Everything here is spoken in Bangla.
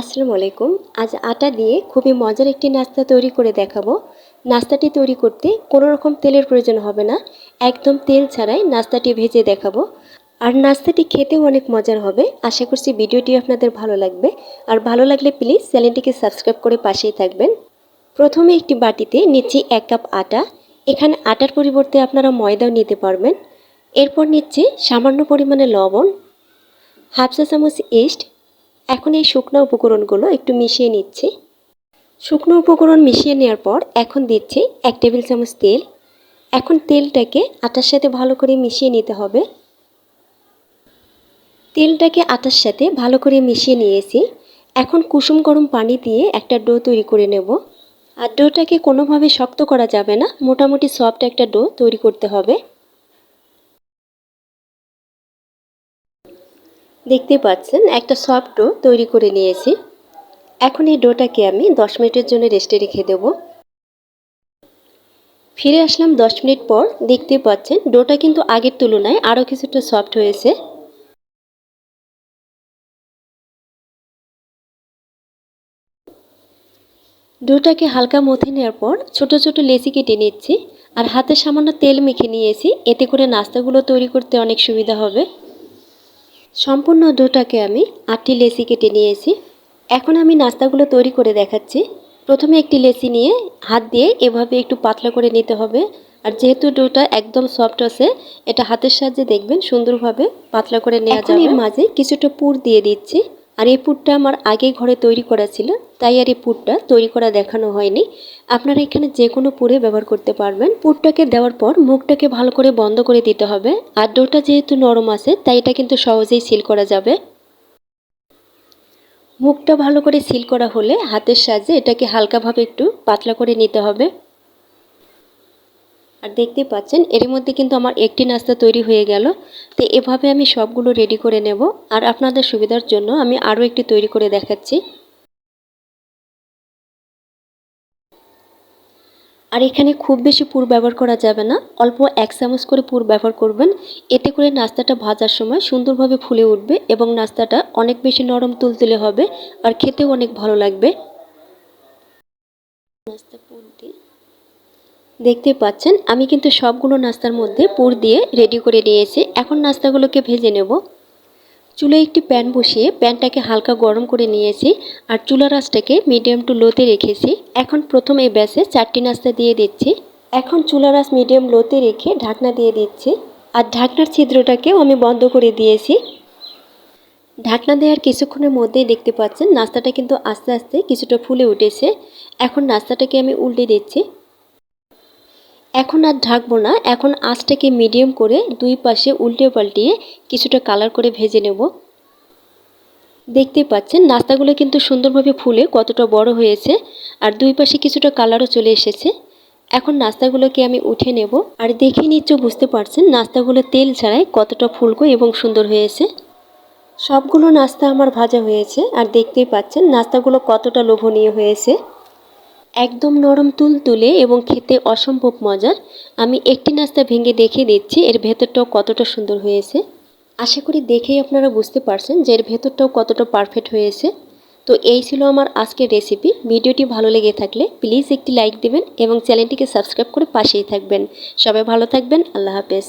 আসসালামু আলাইকুম। আজ আটা দিয়ে খুবই মজার একটি নাস্তা তৈরি করে দেখাবো। নাস্তাটি তৈরি করতে কোনো রকম তেলের প্রয়োজন হবে না। একদম তেল ছাড়াই নাস্তাটি ভেজে দেখাবো। আর নাস্তাটি খেতেও অনেক মজার হবে। আশা করছি ভিডিওটি আপনাদের ভালো লাগবে। আর ভালো লাগলে প্লিজ চ্যানেলটিকে সাবস্ক্রাইব করে পাশেই থাকবেন। প্রথমে একটি বাটিতে নিচ্ছি এক কাপ আটা। এখানে আটার পরিবর্তে আপনারা ময়দাও নিতে পারবেন। এরপর নিচ্ছে সামান্য পরিমাণে লবণ। হাফ চা চামচ ইস্ট এখন এই শুকনো উপকরণগুলো একটু মিশিয়ে নিচ্ছি। শুকনো উপকরণ মিশিয়ে নেওয়ার পর এখন দিচ্ছি এক টেবিল চামচ তেল। এখন তেলটাকে আটার সাথে ভালো করে মিশিয়ে নিতে হবে। তেলটাকে আটার সাথে ভালো করে মিশিয়ে নিয়েছি। এখন কুসুম গরম পানি দিয়ে একটা ডো তৈরি করে নেব। আর ডোটাকে কোনোভাবে শক্ত করা যাবে না, মোটামুটি সফট একটা ডো তৈরি করতে হবে। দেখতে পাচ্ছেন, একটা সফট ডো তৈরি করে নিয়েছি। এখন এই ডোটাকে আমি দশ মিনিটের জন্য রেস্টে রেখে দেব। ফিরে আসলাম দশ মিনিট পর, দেখতে পাচ্ছেন ডোটা কিন্তু আগের তুলনায় আরও কিছুটা সফট হয়েছে। ডোটাকে হালকা মথে নেওয়ার পর, ছোট ছোট লেচি কেটে নিচ্ছি। আর হাতে সামান্য তেল মেখে নিয়েছি, এতে করে নাস্তাগুলো তৈরি করতে অনেক সুবিধা হবে। সম্পূর্ণ ডোটাকে আমি আটটি লেসি কেটে নিয়েছি। এখন আমি নাস্তাগুলো তৈরি করে দেখাচ্ছি। প্রথমে একটি লেসি নিয়ে হাত দিয়ে এভাবে একটু পাতলা করে নিতে হবে। আর যেহেতু ডোটা একদম সফট আছে এটা হাতের সাহায্যে দেখবেন সুন্দরভাবে পাতলা করে নেওয়া যাবে। মাঝে কিছুটা পুর দিয়ে দিচ্ছি। আর এই পুরটা আমার আগে ঘরে তৈরি করা ছিল, তাই আর এই পুরটা তৈরি করা দেখানো হয়নি। আপনারা এখানে যে কোনো পুরে ব্যবহার করতে পারবেন। পুরটাকে দেওয়ার পর মুখটাকে ভালো করে বন্ধ করে দিতে হবে। আর ডোটা যেহেতু নরম আছে, তাই এটা কিন্তু সহজেই সিল করা যাবে। মুখটা ভালো করে সিল করা হলে হাতের সাহায্যে এটাকে হালকাভাবে একটু পাতলা করে নিতে হবে। আর দেখতে পাচ্ছেন এর মধ্যে কিন্তু আমার একটি নাস্তা তৈরি হয়ে গেল। তো এভাবে আমি সবগুলো রেডি করে নেব। আর আপনাদের সুবিধার জন্য আমি আরও একটি তৈরি করে দেখাচ্ছি। আর এখানে খুব বেশি পুর ব্যবহার করা যাবে না। অল্প এক চামচ করে পুর ব্যবহার করবেন। এতে করে নাস্তাটা ভাজার সময় সুন্দরভাবে ফুলে উঠবে এবং নাস্তাটা অনেক বেশি নরম তুলতুলে হবে আর খেতেও অনেক ভালো লাগবে। নাস্তা পুর দিয়ে দেখতে পাচ্ছেন, আমি কিন্তু সবগুলো নাস্তার মধ্যে পুর দিয়ে রেডি করে নিয়েছি। এখন নাস্তাগুলোকে ভেজে নেব। চুলে একটি প্যান বসিয়ে প্যানটাকে হালকা গরম করে নিয়েছি আর চুলা আঁচটাকে মিডিয়াম টু লোতে রেখেছি। এখন প্রথম এই ব্যাসে চারটি নাস্তা দিয়ে দিচ্ছি। এখন চুলা আঁচ মিডিয়াম লোতে রেখে ঢাকনা দিয়ে দিচ্ছি। আর ঢাকনার ছিদ্রটাকেও আমি বন্ধ করে দিয়েছি। ঢাকনা দেওয়ার কিছুক্ষণের মধ্যেই দেখতে পাচ্ছেন, নাস্তাটা কিন্তু আস্তে আস্তে কিছুটা ফুলে উঠেছে। এখন নাস্তাটাকে আমি উল্টে দিচ্ছি। এখন আর ঢাকবো না, এখন আঁচটাকে মিডিয়াম করে দুই পাশে উল্টে পাল্টিয়ে কিছুটা কালার করে ভেজে নেব। দেখতে পাচ্ছেন, নাস্তাগুলো কিন্তু সুন্দরভাবে ফুলে কতটা বড় হয়েছে আর দুই পাশে কিছুটা কালারও চলে এসেছে। এখন নাস্তাগুলোকে আমি উঠে নেব আর দেখে নিচ্ছ, বুঝতে পারছেন নাস্তাগুলো তেল ছাড়াই কতটা ফুলকো এবং সুন্দর হয়েছে। সবগুলো নাস্তা আমার ভাজা হয়েছে আর দেখতেই পাচ্ছেন নাস্তাগুলো কতটা লোভনীয় হয়েছে। একদম নরম তুল তুলে এবং খেতে অসম্ভব মজার। আমি একটি নাস্তা ভেঙে দেখে দিচ্ছি, এর ভেতরটাও কতটা সুন্দর হয়েছে। আশা করি দেখেই আপনারা বুঝতে পারছেন যে এর ভেতরটাও কতটা পারফেক্ট হয়েছে। তো এই ছিল আমার আজকের রেসিপি ভিডিওটি ভালো লেগে থাকলে প্লিজ একটি লাইক দেবেন এবং চ্যানেলটিকে সাবস্ক্রাইব করে পাশেই থাকবেন। সবাই ভালো থাকবেন, আল্লাহ হাফেজ।